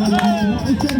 めっちゃいい!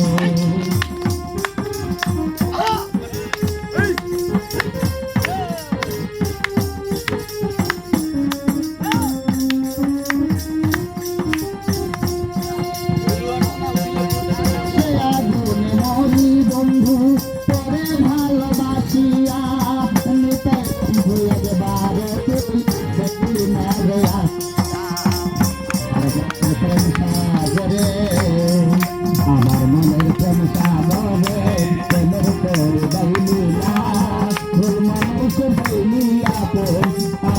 তুমি আপন